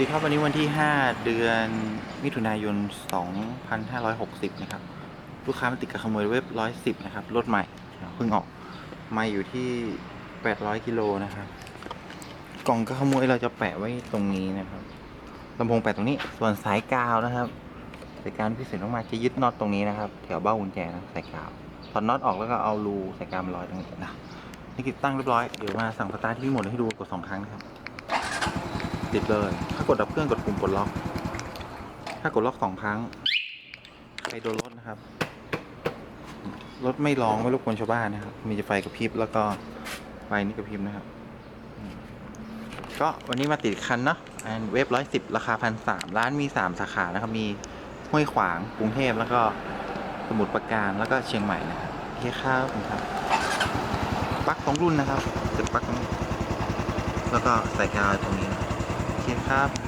ดีครับวันนี้วันที่ 5 เดือนมิถุนายน 2560 นะครับ ลูกค้ามาติดกับขโมยเว็บ 110 นะครับ รถใหม่เพิ่งออกมาอยู่ที่ 800 กิโลนะครับ กล่องก็ขโมยเราจะแปะไว้ตรงนี้นะครับลำโพงแปะตรงนี้ส่วนสายกาวนะครับสายกาวพิเศษมากๆจะยึดน็อตตรงนี้นะครับ แถวเบ้ากุญแจนะสายกาวถอดน็อตออกแล้วก็เอารูสายกาวมาร้อยตรงนี้นะนี่ติดตั้งเรียบร้อยเดี๋ยวมาสั่งสตาร์ทที่หมดให้ดูกดสองครั้งนะครับ ติดเลย ถ้ากดดับเครื่องกดปุ่มปลดล็อก ถ้ากดล็อกสองครั้งใครโดนรถนะครับ รถไม่ร้องไม่รบกวนชาวบ้านนะครับ มีจะไฟกระพริบแล้วก็ไฟนี่กระพริบนะครับ ก็วันนี้มาติดคันเนาะอันเว็บร้อยสิบราคาพันสามร้านมีสามสาขานะครับ มีห้วยขวางกรุงเทพแล้วก็สมุทรปราการแล้วก็เชียงใหม่นะครับโอเคครับขอบคุณครับปลั๊กสองรุ่นนะครับจะปลั๊กแล้วก็ใส่กาวตรงนี้นะ เคครับครับ